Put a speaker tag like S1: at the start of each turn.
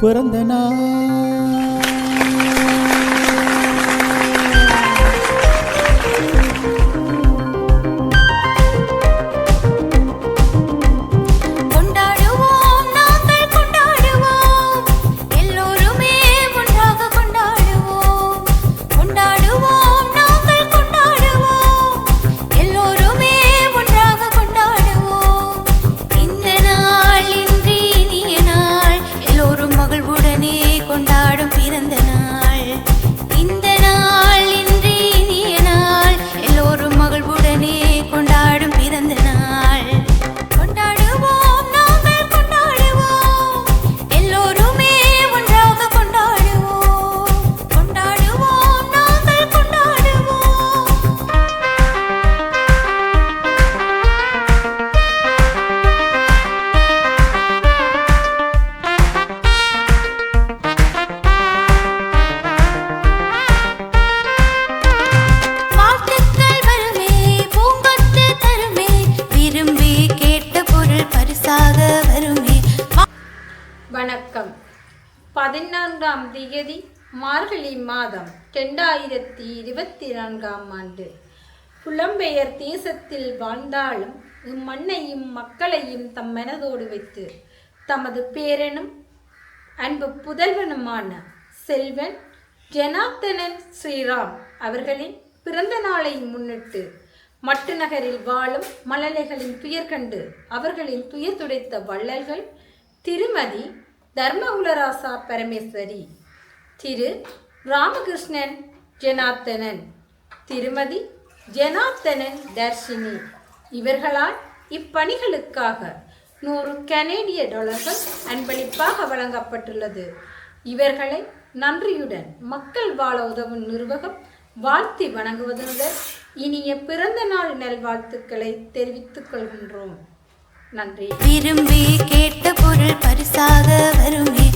S1: பிறந்த நாள்.
S2: பதினான்காம் திகதி மார்கழி மாதம் ரெண்டாயிரத்தி இருபத்தி நான்காம் ஆண்டு. புலம்பெயர் தேசத்தில் வாழ்ந்தாலும் இம்மண்ணையும் மக்களையும் தம் மனதோடு வைத்து தமது பேரனும் அன்பு புதல்வனுமான செல்வன் ஜனார்த்தனன் ஸ்ரீராம் அவர்களின் பிறந்த நாளை முன்னிட்டு மட்டு நகரில் வாழும் மழலைகளின் துயர் கண்டு அவர்களின் துயர் துடைத்த வள்ளல்கள் திருமதி தர்மகுலராசா பரமேஸ்வரி. திரு ராமகிருஷ்ணன் ஜனார்த்தனன். திருமதி ஜனார்த்தனன் தர்ஷினி. இவர்களால் இப்பணிகளுக்காக நூறு கனேடிய டாலர்கள் அன்பளிப்பாக வழங்கப்பட்டுள்ளது. இவர்களை நன்றியுடன் மக்கள் வாழ உதவும் நிர்வாகம் வாழ்த்தி வணங்குவதுடன் இனிய பிறந்த நாள் நல்வாழ்த்துக்களை தெரிவித்துக் கொள்கின்றோம். நன்றி.
S3: விரும்பி கேட்ட பொருள் பரிசாக வருமே.